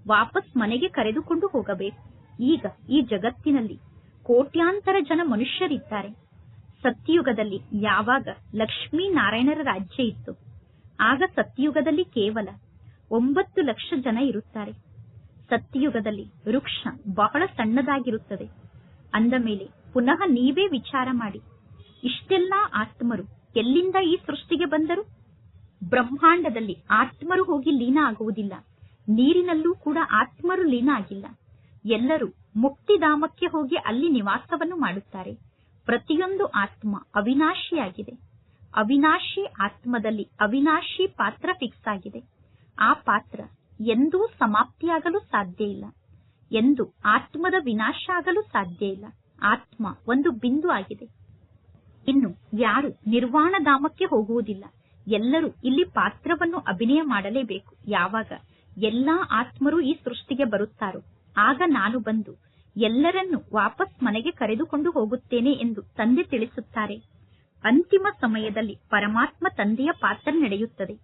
ವಾಪಸ್ ಮನೆಗೆ ಕರೆದುಕೊಂಡು ಹೋಗಬೇಕು. ಈಗ ಈ ಜಗತ್ತಿನಲ್ಲಿ ಕೋಟ್ಯಾಂತರ ಜನ ಮನುಷ್ಯರಿದ್ದಾರೆ. ಸತ್ಯಯುಗದಲ್ಲಿ ಯಾವಾಗ ಲಕ್ಷ್ಮೀ ನಾರಾಯಣರ ರಾಜ್ಯ ಇತ್ತು? ಆಗ ಸತ್ಯಯುಗದಲ್ಲಿ ಕೇವಲ ಒಂಬತ್ತು ಲಕ್ಷ ಜನ ಇರುತ್ತಾರೆ. ಸತ್ಯಯುಗದಲ್ಲಿ ವೃಕ್ಷ ಬಹಳ ಸಣ್ಣದಾಗಿರುತ್ತದೆ. ಅಂದ ಮೇಲೆ ಪುನಃ ನೀವೇ ವಿಚಾರ ಮಾಡಿ, ಇಷ್ಟೆಲ್ಲಾ ಆತ್ಮರು ಎಲ್ಲಿಂದ ಈ ಸೃಷ್ಟಿಗೆ ಬಂದರು? ಬ್ರಹ್ಮಾಂಡದಲ್ಲಿ ಆತ್ಮರು ಹೋಗಿ ಲೀನ ಆಗುವುದಿಲ್ಲ, ನೀರಿನಲ್ಲೂ ಕೂಡ ಆತ್ಮರು ಲೀನ ಆಗಿಲ್ಲ. ಎಲ್ಲರೂ ಮುಕ್ತಿಧಾಮಕ್ಕೆ ಹೋಗಿ ಅಲ್ಲಿ ನಿವಾಸವನ್ನು ಮಾಡುತ್ತಾರೆ. ಪ್ರತಿಯೊಂದು ಆತ್ಮ ಅವಿನಾಶಿಯಾಗಿದೆ. ಅವಿನಾಶಿ ಆತ್ಮದಲ್ಲಿ ಅವಿನಾಶಿ ಪಾತ್ರ ಫಿಕ್ಸ್ ಆಗಿದೆ. ಆ ಪಾತ್ರ ಎಂದೂ ಸಮಾಪ್ತಿಯಾಗಲು ಸಾಧ್ಯ ಇಲ್ಲ. ಎಂದು ಆತ್ಮದ ವಿನಾಶ ಆಗಲು ಸಾಧ್ಯ ಇಲ್ಲ. ಆತ್ಮ ಒಂದು ಬಿಂದು ಆಗಿದೆ. ಇನ್ನು ಯಾರು ನಿರ್ವಾಣ ಧಾಮಕ್ಕೆ ಹೋಗುವುದಿಲ್ಲ. ಎಲ್ಲರೂ ಇಲ್ಲಿ ಪಾತ್ರವನ್ನು ಅಭಿನಯ ಮಾಡಲೇಬೇಕು. ಯಾವಾಗ? ಎಲ್ಲಾ ಆತ್ಮರು ಈ ಸೃಷ್ಟಿಗೆ ಬರುತ್ತಾರೋ. ಆಗ ನಾನು ಬಂದು ಎಲ್ಲರನ್ನು ವಾಪಸ್ ಮನೆಗೆ ಕರೆದುಕೊಂಡು ಹೋಗುತ್ತೇನೆ ಎಂದು ತಂದೆ ತಿಳಿಸುತ್ತಾರೆ. ಅಂತಿಮ ಸಮಯದಲ್ಲಿ ಪರಮಾತ್ಮ ತಂದೆಯ ಪಾತ್ರ ನಡೆಯುತ್ತದೆ.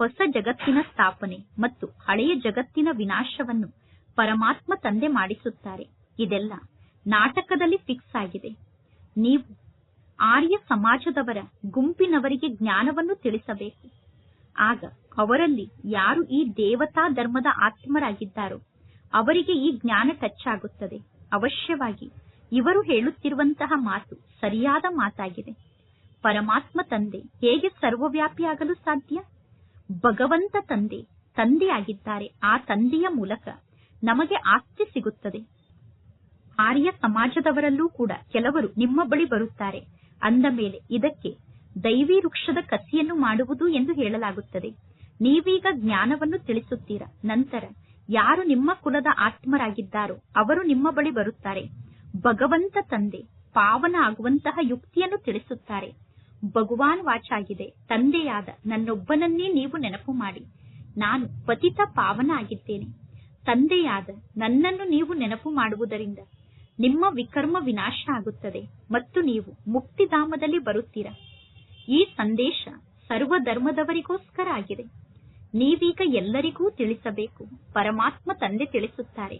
ಹೊಸ ಜಗತ್ತಿನ ಸ್ಥಾಪನೆ ಮತ್ತು ಹಳೆಯ ಜಗತ್ತಿನ ವಿನಾಶವನ್ನು ಪರಮಾತ್ಮ ತಂದೆ ಮಾಡಿಸುತ್ತಾರೆ. ಇದೆಲ್ಲ ನಾಟಕದಲ್ಲಿ ಫಿಕ್ಸ್ ಆಗಿದೆ. ನೀವು ಆರ್ಯ ಸಮಾಜದವರ ಗುಂಪಿನವರಿಗೆ ಜ್ಞಾನವನ್ನು ತಿಳಿಸಬೇಕು. ಆಗ ಅವರಲ್ಲಿ ಯಾರು ಈ ದೇವತಾ ಧರ್ಮದ ಆತ್ಮರಾಗಿದ್ದಾರೋ ಅವರಿಗೆ ಈ ಜ್ಞಾನ ಟಚ್ ಆಗುತ್ತದೆ ಅವಶ್ಯವಾಗಿ ಇವರು ಹೇಳುತ್ತಿರುವಂತಹ ಮಾತು ಸರಿಯಾದ ಮಾತಾಗಿದೆ. ಪರಮಾತ್ಮ ತಂದೆ ಹೇಗೆ ಸರ್ವವ್ಯಾಪಿಯಾಗಲು ಸಾಧ್ಯ? ಭಗವಂತ ತಂದೆ ತಂದೆಯಾಗಿದ್ದಾರೆ. ಆ ತಂದೆಯ ಮೂಲಕ ನಮಗೆ ಆಸ್ತಿ ಸಿಗುತ್ತದೆ. ಆರ್ಯ ಸಮಾಜದವರಲ್ಲೂ ಕೂಡ ಕೆಲವರು ನಿಮ್ಮ ಬಳಿ ಬರುತ್ತಾರೆ. ಅಂದ ಮೇಲೆ ಇದಕ್ಕೆ ದೈವಿ ವೃಕ್ಷದ ಕಸಿಯನ್ನು ಮಾಡುವುದು ಎಂದು ಹೇಳಲಾಗುತ್ತದೆ. ನೀವೀಗ ಜ್ಞಾನವನ್ನು ತಿಳಿಸುತ್ತೀರಾ? ನಂತರ ಯಾರು ನಿಮ್ಮ ಕುಲದ ಆತ್ಮರಾಗಿದ್ದಾರೋ ಅವರು ನಿಮ್ಮ ಬಳಿ ಬರುತ್ತಾರೆ. ಭಗವಂತ ತಂದೆ, ಪಾವನ ಆಗುವಂತಹ ಯುಕ್ತಿಯನ್ನು ತಿಳಿಸುತ್ತಾರೆ. ಭಗವಾನ್ ವಾಚಾಗಿದೆ, ತಂದೆಯಾದ ನನ್ನೊಬ್ಬನನ್ನೇ ನೀವು ನೆನಪು ಮಾಡಿ. ನಾನು ಪತಿತ ಪಾವನ ಆಗಿದ್ದೇನೆ. ತಂದೆಯಾದ ನನ್ನನ್ನು ನೀವು ನೆನಪು ಮಾಡುವುದರಿಂದ ನಿಮ್ಮ ವಿಕರ್ಮ ವಿನಾಶ ಆಗುತ್ತದೆ ಮತ್ತು ನೀವು ಮುಕ್ತಿಧಾಮದಲ್ಲಿ ಬರುತ್ತೀರಾ. ಈ ಸಂದೇಶ ಸರ್ವ ಧರ್ಮದವರಿಗೋಸ್ಕರ ಆಗಿದೆ. ನೀವೀಗ ಎಲ್ಲರಿಗೂ ತಿಳಿಸಬೇಕು. ಪರಮಾತ್ಮ ತಂದೆ ತಿಳಿಸುತ್ತಾರೆ.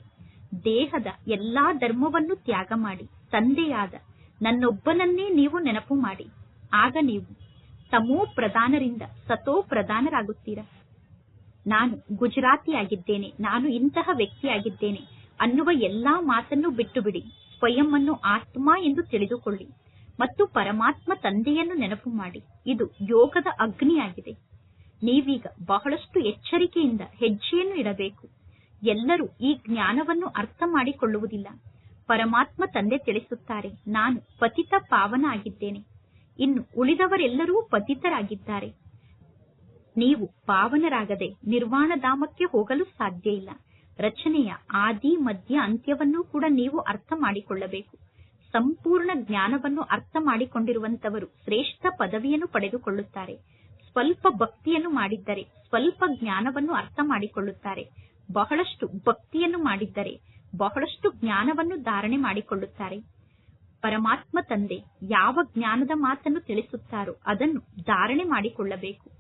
ದೇಹದ ಎಲ್ಲಾ ಧರ್ಮವನ್ನು ತ್ಯಾಗ ಮಾಡಿ, ತಂದೆಯಾದ ನನ್ನೊಬ್ಬನನ್ನೇ ನೀವು ನೆನಪು ಮಾಡಿ. ಆಗ ನೀವು ತಮೋ ಪ್ರಧಾನರಿಂದ ಸತೋ ಪ್ರಧಾನರಾಗುತ್ತೀರ. ನಾನು ಗುಜರಾತಿಯಾಗಿದ್ದೇನೆ, ನಾನು ಇಂತಹ ವ್ಯಕ್ತಿಯಾಗಿದ್ದೇನೆ ಅನ್ನುವ ಎಲ್ಲಾ ಮಾತನ್ನು ಬಿಟ್ಟು ಬಿಡಿ ಸ್ವಯಂ ಅನ್ನು ಆತ್ಮ ಎಂದು ತಿಳಿದುಕೊಳ್ಳಿ ಮತ್ತು ಪರಮಾತ್ಮ ತಂದೆಯನ್ನು ನೆನಪು ಮಾಡಿ. ಇದು ಯೋಗದ ಅಗ್ನಿಯಾಗಿದೆ. ನೀವೀಗ ಬಹಳಷ್ಟು ಎಚ್ಚರಿಕೆಯಿಂದ ಹೆಜ್ಜೆಯನ್ನು ಇಡಬೇಕು. ಎಲ್ಲರೂ ಈ ಜ್ಞಾನವನ್ನು ಅರ್ಥ ಮಾಡಿಕೊಳ್ಳುವುದಿಲ್ಲ. ಪರಮಾತ್ಮ ತಂದೆ ತಿಳಿಸುತ್ತಾರೆ, ನಾನು ಪತಿತ ಪಾವನ ಆಗಿದ್ದೇನೆ. ಇನ್ನು ಉಳಿದವರೆಲ್ಲರೂ ಪತಿತರಾಗಿದ್ದಾರೆ. ನೀವು ಪಾವನರಾಗದೆ ನಿರ್ವಾಣಧಾಮಕ್ಕೆ ಹೋಗಲು ಸಾಧ್ಯ ಇಲ್ಲ. ರಚನೆಯ ಆದಿ, ಮಧ್ಯ ಅಂತ್ಯವನ್ನು ಕೂಡ ನೀವು ಅರ್ಥ ಮಾಡಿಕೊಳ್ಳಬೇಕು. ಸಂಪೂರ್ಣ ಜ್ಞಾನವನ್ನು ಅರ್ಥ ಮಾಡಿಕೊಂಡಿರುವಂತವರು ಶ್ರೇಷ್ಠ ಪದವಿಯನ್ನು ಪಡೆದುಕೊಳ್ಳುತ್ತಾರೆ. ಸ್ವಲ್ಪ ಭಕ್ತಿಯನ್ನು ಮಾಡಿದ್ದರೆ, ಸ್ವಲ್ಪ ಜ್ಞಾನವನ್ನು ಅರ್ಥ ಮಾಡಿಕೊಳ್ಳುತ್ತಾರೆ. ಬಹಳಷ್ಟು ಭಕ್ತಿಯನ್ನು ಮಾಡಿದ್ದರೆ, ಬಹಳಷ್ಟು ಜ್ಞಾನವನ್ನು ಧಾರಣೆ ಮಾಡಿಕೊಳ್ಳುತ್ತಾರೆ. ಪರಮಾತ್ಮ ತಂದೆ ಯಾವ ಜ್ಞಾನದ ಮಾತನ್ನು ತಿಳಿಸುತ್ತಾರೋ ಅದನ್ನು ಧಾರಣೆ ಮಾಡಿಕೊಳ್ಳಬೇಕು.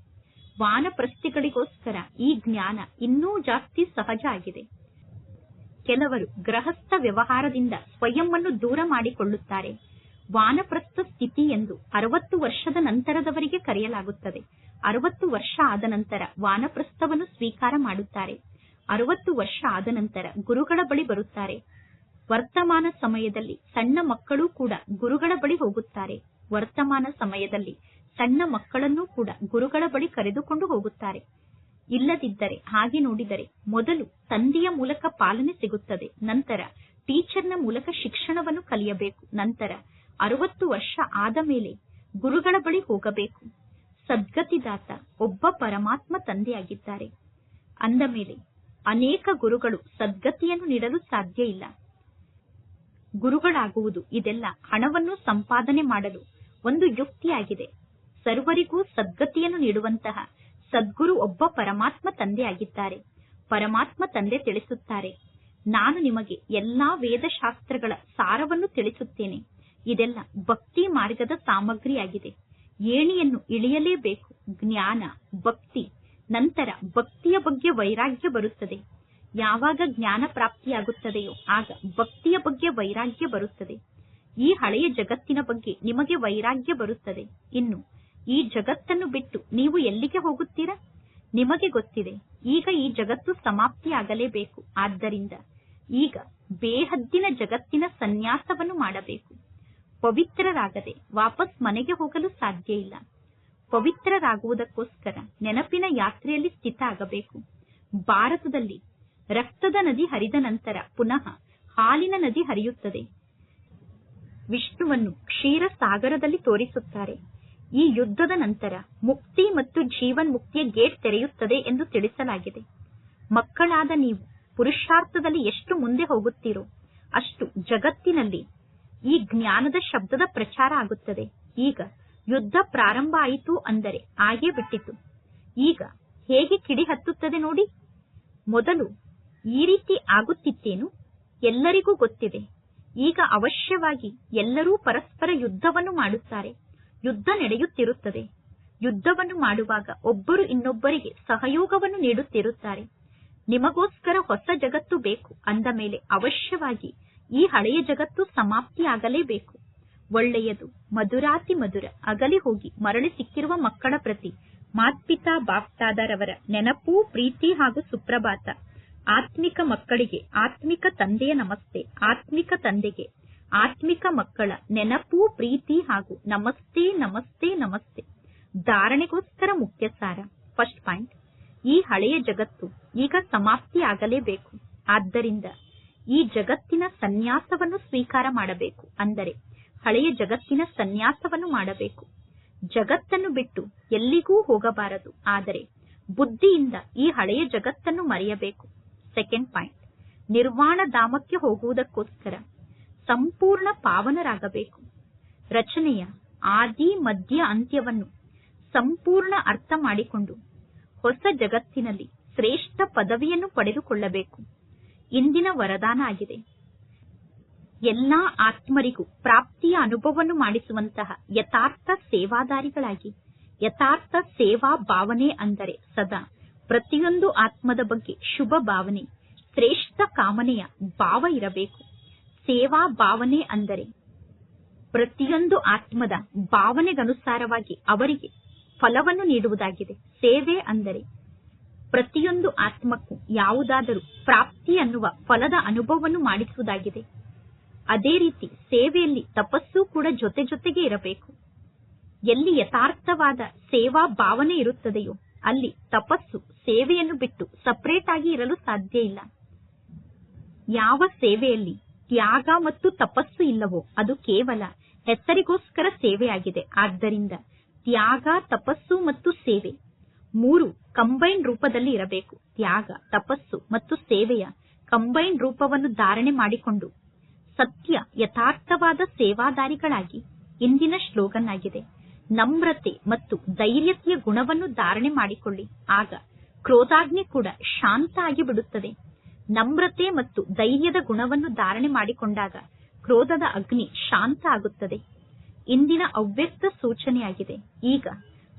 ವಾನಪ್ರಸ್ಥಿಗಳಿಗೋಸ್ಕರ ಈ ಜ್ಞಾನ ಇನ್ನೂ ಜಾಸ್ತಿ ಸಹಜ ಆಗಿದೆ. ಕೆಲವರು ಗೃಹಸ್ಥ ವ್ಯವಹಾರದಿಂದ ಸ್ವಯಂ ಅನ್ನು ದೂರ ಮಾಡಿಕೊಳ್ಳುತ್ತಾರೆ. ವಾನಪ್ರಸ್ಥ ಸ್ಥಿತಿ ಎಂದು ಅರವತ್ತು ವರ್ಷದ ನಂತರದವರಿಗೆ ಕರೆಯಲಾಗುತ್ತದೆ. ಅರವತ್ತು ವರ್ಷ ಆದ ನಂತರ ವಾನಪ್ರಸ್ಥವನ್ನು ಸ್ವೀಕಾರ ಮಾಡುತ್ತಾರೆ. ಅರವತ್ತು ವರ್ಷ ಆದ ನಂತರ ಗುರುಗಳ ಬಳಿ ಬರುತ್ತಾರೆ. ವರ್ತಮಾನ ಸಮಯದಲ್ಲಿ ಸಣ್ಣ ಮಕ್ಕಳು ಕೂಡ ಗುರುಗಳ ಬಳಿ ಹೋಗುತ್ತಾರೆ. ವರ್ತಮಾನ ಸಮಯದಲ್ಲಿ ಸಣ್ಣ ಮಕ್ಕಳನ್ನೂ ಕೂಡ ಗುರುಗಳ ಬಳಿ ಕರೆದುಕೊಂಡು ಹೋಗುತ್ತಾರೆ. ಇಲ್ಲದಿದ್ದರೆ, ಹಾಗೆ ನೋಡಿದರೆ ಮೊದಲು ತಂದೆಯ ಮೂಲಕ ಪಾಲನೆ ಸಿಗುತ್ತದೆ. ನಂತರ ಟೀಚರ್ನ ಮೂಲಕ ಶಿಕ್ಷಣವನ್ನು ಕಲಿಯಬೇಕು. ನಂತರ ಅರವತ್ತು ವರ್ಷ ಆದ ಮೇಲೆ ಗುರುಗಳ ಬಳಿ ಹೋಗಬೇಕು. ಸದ್ಗತಿದಾತ ಒಬ್ಬ ಪರಮಾತ್ಮ ತಂದೆಯಾಗಿದ್ದಾರೆ. ಅಂದ ಮೇಲೆ ಅನೇಕ ಗುರುಗಳು ಸದ್ಗತಿಯನ್ನು ನೀಡಲು ಸಾಧ್ಯ ಇಲ್ಲ. ಗುರುಗಳಾಗುವುದು ಇದೆಲ್ಲ ಹಣವನ್ನು ಸಂಪಾದನೆ ಮಾಡಲು ಒಂದು ಯುಕ್ತಿಯಾಗಿದೆ. ಸರ್ವರಿಗೂ ಸದ್ಗತಿಯನ್ನು ನೀಡುವಂತಹ ಸದ್ಗುರು ಒಬ್ಬ ಪರಮಾತ್ಮ ತಂದೆಯಾಗಿದ್ದಾರೆ. ಪರಮಾತ್ಮ ತಂದೆ ತಿಳಿಸುತ್ತಾರೆ. ನಾನು ನಿಮಗೆ ಎಲ್ಲಾ ವೇದಶಾಸ್ತ್ರಗಳ ಸಾರವನ್ನು ತಿಳಿಸುತ್ತೇನೆ. ಇದೆಲ್ಲ ಭಕ್ತಿ ಮಾರ್ಗದ ಸಾಮಗ್ರಿಯಾಗಿದೆ. ಏಣಿಯನ್ನು ಇಳಿಯಲೇಬೇಕು. ಜ್ಞಾನ, ಭಕ್ತಿ, ನಂತರ ಭಕ್ತಿಯ ಬಗ್ಗೆ ವೈರಾಗ್ಯ ಬರುತ್ತದೆ. ಯಾವಾಗ ಜ್ಞಾನ ಪ್ರಾಪ್ತಿಯಾಗುತ್ತದೆಯೋ ಆಗ ಭಕ್ತಿಯ ಬಗ್ಗೆ ವೈರಾಗ್ಯ ಬರುತ್ತದೆ. ಈ ಹಳೆಯ ಜಗತ್ತಿನ ಬಗ್ಗೆ ನಿಮಗೆ ವೈರಾಗ್ಯ ಬರುತ್ತದೆ. ಇನ್ನು, ಈ ಜಗತ್ತನ್ನು ಬಿಟ್ಟು ನೀವು ಎಲ್ಲಿಗೆ ಹೋಗುತ್ತೀರಾ? ನಿಮಗೆ ಗೊತ್ತಿದೆ, ಈಗ ಈ ಜಗತ್ತು ಸಮಾಪ್ತಿಯಾಗಲೇಬೇಕು. ಆದ್ದರಿಂದ ಈಗ ಬೇಹದ್ದಿನ ಜಗತ್ತಿನ ಸನ್ಯಾಸವನ್ನು ಮಾಡಬೇಕು. ಪವಿತ್ರರಾಗದೆ ವಾಪಸ್ ಮನೆಗೆ ಹೋಗಲು ಸಾಧ್ಯ ಇಲ್ಲ. ಪವಿತ್ರರಾಗುವುದಕ್ಕೋಸ್ಕರ ನೆನಪಿನ ಯಾತ್ರೆಯಲ್ಲಿ ಸ್ಥಿತ ಆಗಬೇಕು. ಭಾರತದಲ್ಲಿ ರಕ್ತದ ನದಿ ಹರಿದ ನಂತರ ಪುನಃ ಹಾಲಿನ ನದಿ ಹರಿಯುತ್ತದೆ. ವಿಷ್ಣುವನ್ನು ಕ್ಷೀರ ಸಾಗರದಲ್ಲಿ ತೋರಿಸುತ್ತಾರೆ. ಈ ಯುದ್ಧದ ನಂತರ ಮುಕ್ತಿ ಮತ್ತು ಜೀವನ್ ಮುಕ್ತಿಯ ಗೇಟ್ ತೆರೆಯುತ್ತದೆ ಎಂದು ತಿಳಿಸಲಾಗಿದೆ. ಮಕ್ಕಳಾದ ನೀವು ಪುರುಷಾರ್ಥದಲ್ಲಿ ಎಷ್ಟು ಮುಂದೆ ಹೋಗುತ್ತೀರೋ ಅಷ್ಟು ಜಗತ್ತಿನಲ್ಲಿ ಈ ಜ್ಞಾನದ ಶಬ್ದದ ಪ್ರಚಾರ ಆಗುತ್ತದೆ. ಈಗ ಯುದ್ಧ ಪ್ರಾರಂಭ ಆಯಿತು ಅಂದರೆ ಆಗೇ ಬಿಟ್ಟಿತು. ಈಗ ಹೇಗೆ ಕಿಡಿ ಹತ್ತುತ್ತದೆ ನೋಡಿ. ಮೊದಲು ಈ ರೀತಿ ಆಗುತ್ತಿತ್ತೇನು? ಎಲ್ಲರಿಗೂ ಗೊತ್ತಿದೆ. ಈಗ ಅವಶ್ಯವಾಗಿ ಎಲ್ಲರೂ ಪರಸ್ಪರ ಯುದ್ಧವನ್ನು ಮಾಡುತ್ತಾರೆ. ಯುದ್ಧ ನಡೆಯುತ್ತಿರುತ್ತದೆ. ಯುದ್ಧವನ್ನು ಮಾಡುವಾಗ ಒಬ್ಬರು ಇನ್ನೊಬ್ಬರಿಗೆ ಸಹಯೋಗವನ್ನು ನೀಡುತ್ತಿರುತ್ತಾರೆ. ನಿಮಗೋಸ್ಕರ ಹೊಸ ಜಗತ್ತು ಬೇಕು ಅಂದ ಮೇಲೆ ಅವಶ್ಯವಾಗಿ ಈ ಹಳೆಯ ಜಗತ್ತು ಸಮಾಪ್ತಿಯಾಗಲೇಬೇಕು. ಒಳ್ಳೆಯದು, ಮಧುರಾತಿ ಮಧುರ, ಅಗಲಿ ಹೋಗಿ ಮರಳಿ ಸಿಕ್ಕಿರುವ ಮಕ್ಕಳ ಪ್ರತಿ, ಮಾತ್ಪಿತಾ ಬಾಪ್ತಾದರವರ ನೆನಪು, ಪ್ರೀತಿ ಹಾಗೂ ಸುಪ್ರಭಾತ. ಆತ್ಮಿಕ ಮಕ್ಕಳಿಗೆ ಆತ್ಮಿಕ ತಂದೆಯ ನಮಸ್ತೆ, ಆತ್ಮಿಕ ತಂದೆಗೆ ಆತ್ಮಿಕ ಮಕ್ಕಳ ನೆನಪು, ಪ್ರೀತಿ ಹಾಗೂ ನಮಸ್ತೆ ನಮಸ್ತೆ ನಮಸ್ತೆ. ಧಾರಣೆಗೋಸ್ಕರ ಮುಖ್ಯ ಸಾರ. First point. ಈ ಹಳೆಯ ಜಗತ್ತು ಈಗ ಸಮಾಪ್ತಿಯಾಗಲೇಬೇಕು. ಆದ್ದರಿಂದ ಈ ಜಗತ್ತಿನ ಸನ್ಯಾಸವನ್ನು ಸ್ವೀಕಾರ ಮಾಡಬೇಕು. ಅಂದರೆ ಹಳೆಯ ಜಗತ್ತಿನ ಸನ್ಯಾಸವನ್ನು ಮಾಡಬೇಕು. ಜಗತ್ತನ್ನು ಬಿಟ್ಟು ಎಲ್ಲಿಗೂ ಹೋಗಬಾರದು. ಆದರೆ ಬುದ್ಧಿಯಿಂದ ಈ ಹಳೆಯ ಜಗತ್ತನ್ನು ಮರೆಯಬೇಕು. ಸೆಕೆಂಡ್ ಪಾಯಿಂಟ್ ನಿರ್ವಾಣ ಧಾಮಕ್ಕೆ ಹೋಗುವುದಕ್ಕೋಸ್ಕರ ಸಂಪೂರ್ಣ ಪಾವನರಾಗಬೇಕು. ರಚನೆಯ ಆದಿ, ಮಧ್ಯ ಅಂತ್ಯವನ್ನು ಸಂಪೂರ್ಣ ಅರ್ಥ ಮಾಡಿಕೊಂಡು ಹೊಸ ಜಗತ್ತಿನಲ್ಲಿ ಶ್ರೇಷ್ಠ ಪದವಿಯನ್ನು ಪಡೆದುಕೊಳ್ಳಬೇಕು. ಇಂದಿನ ವರದಾನ ಆಗಿದೆ. ಎಲ್ಲಾ ಆತ್ಮರಿಗೂ ಪ್ರಾಪ್ತಿಯ ಅನುಭವವನ್ನು ಮಾಡಿಸುವಂತಹ ಯಥಾರ್ಥ ಸೇವಾದಾರಿಗಳಾಗಿ, ಯಥಾರ್ಥ ಸೇವಾ ಭಾವನೆ ಅಂದರೆ ಸದಾ ಪ್ರತಿಯೊಂದು ಆತ್ಮದ ಬಗ್ಗೆ ಶುಭ ಭಾವನೆ, ಶ್ರೇಷ್ಠ ಕಾಮನೆಯ ಭಾವ ಇರಬೇಕು. ಸೇವಾ ಭಾವನೆ ಅಂದರೆ ಪ್ರತಿಯೊಂದು ಆತ್ಮದ ಭಾವನೆಗನುಸಾರವಾಗಿ ಅವರಿಗೆ ಫಲವನ್ನು ನೀಡುವುದಾಗಿದೆ. ಸೇವೆ ಅಂದರೆ ಪ್ರತಿಯೊಂದು ಆತ್ಮಕ್ಕೂ ಯಾವುದಾದರೂ ಪ್ರಾಪ್ತಿ ಅನ್ನುವ ಫಲದ ಅನುಭವವನ್ನು ಮಾಡಿಸುವುದಾಗಿದೆ. ಅದೇ ರೀತಿ ಸೇವೆಯಲ್ಲಿ ತಪಸ್ಸು ಕೂಡ ಜೊತೆ ಜೊತೆಗೆ ಇರಬೇಕು. ಎಲ್ಲಿ ಯಥಾರ್ಥವಾದ ಸೇವಾ ಭಾವನೆ ಇರುತ್ತದೆಯೋ ಅಲ್ಲಿ ತಪಸ್ಸು ಸೇವೆಯನ್ನು ಬಿಟ್ಟು ಸಪರೇಟ್ ಆಗಿ ಇರಲು ಸಾಧ್ಯ ಇಲ್ಲ. ಯಾವ ಸೇವೆಯಲ್ಲಿ ತ್ಯಾಗ ಮತ್ತು ತಪಸ್ಸು ಇಲ್ಲವೋ ಅದು ಕೇವಲ ಹೆಸರಿಗೋಸ್ಕರ ಸೇವೆಯಾಗಿದೆ. ಆದ್ದರಿಂದ ತ್ಯಾಗ, ತಪಸ್ಸು ಮತ್ತು ಸೇವೆ ಮೂರು, ಕಂಬೈನ್ ರೂಪದಲ್ಲಿ ಇರಬೇಕು. ತ್ಯಾಗ, ತಪಸ್ಸು ಮತ್ತು ಸೇವೆಯ ಕಂಬೈನ್ ರೂಪವನ್ನು ಧಾರಣೆ ಮಾಡಿಕೊಂಡು ಸತ್ಯ ಯಥಾರ್ಥವಾದ ಸೇವಾದಾರಿಗಳಾಗಿ ಇಂದಿನ ಶ್ಲೋಗನ್ ಆಗಿದೆ ನಮ್ರತೆ ಮತ್ತು ಧೈರ್ಯತೆಯ ಗುಣವನ್ನು ಧಾರಣೆ ಮಾಡಿಕೊಳ್ಳಿ. ಆಗ ಕ್ರೋಧಾಗ್ನಿ ಕೂಡ ಶಾಂತ ಆಗಿ ಬಿಡುತ್ತದೆ ನಮ್ರತೆ ಮತ್ತು ಧೈರ್ಯದ ಗುಣವನ್ನು ಧಾರಣೆ ಮಾಡಿಕೊಂಡಾಗ ಕ್ರೋಧದ ಅಗ್ನಿ ಶಾಂತ ಆಗುತ್ತದೆ. ಇಂದಿನ ಅವ್ಯಕ್ತ ಸೂಚನೆಯಾಗಿದೆ. ಈಗ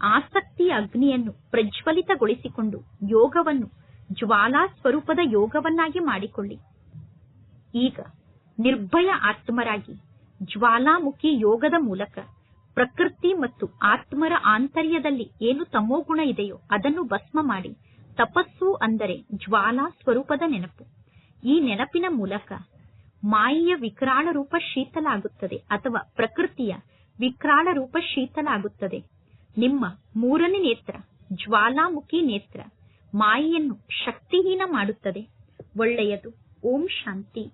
ಆಸಕ್ತಿಯ ಅಗ್ನಿಯನ್ನು ಪ್ರಜ್ವಲಿತಗೊಳಿಸಿಕೊಂಡು ಯೋಗವನ್ನು, ಜ್ವಾಲಾ ಸ್ವರೂಪದ ಯೋಗವನ್ನಾಗಿ ಮಾಡಿಕೊಳ್ಳಿ. ಈಗ ನಿರ್ಭಯ ಆತ್ಮರಾಗಿ ಜ್ವಾಲಾಮುಖಿ ಯೋಗದ ಮೂಲಕ ಪ್ರಕೃತಿ ಮತ್ತು ಆತ್ಮರ ಆಂತರ್ಯದಲ್ಲಿ ಏನು ತಮೋಗುಣ ಇದೆಯೋ ಅದನ್ನು ಭಸ್ಮ ಮಾಡಿ ತಪಸ್ಸು ಅಂದರೆ ಜ್ವಾಲಾ ಸ್ವರೂಪದ ನೆನಪು. ಈ ನೆನಪಿನ ಮೂಲಕ ಮಾಯೆಯ ವಿಕರಾಳ ರೂಪ ಶೀತಲ ಆಗುತ್ತದೆ ಅಥವಾ ಪ್ರಕೃತಿಯ ವಿಕರಾಳ ರೂಪ ಶೀತಲ ಆಗುತ್ತದೆ ನಿಮ್ಮ ಮೂರನೇ ನೇತ್ರ ಜ್ವಾಲಾಮುಖಿ ನೇತ್ರ ಮಾಯೆಯನ್ನು ಶಕ್ತಿಹೀನ ಮಾಡುತ್ತದೆ. ಒಳ್ಳೆಯದು. ಓಂ ಶಾಂತಿ.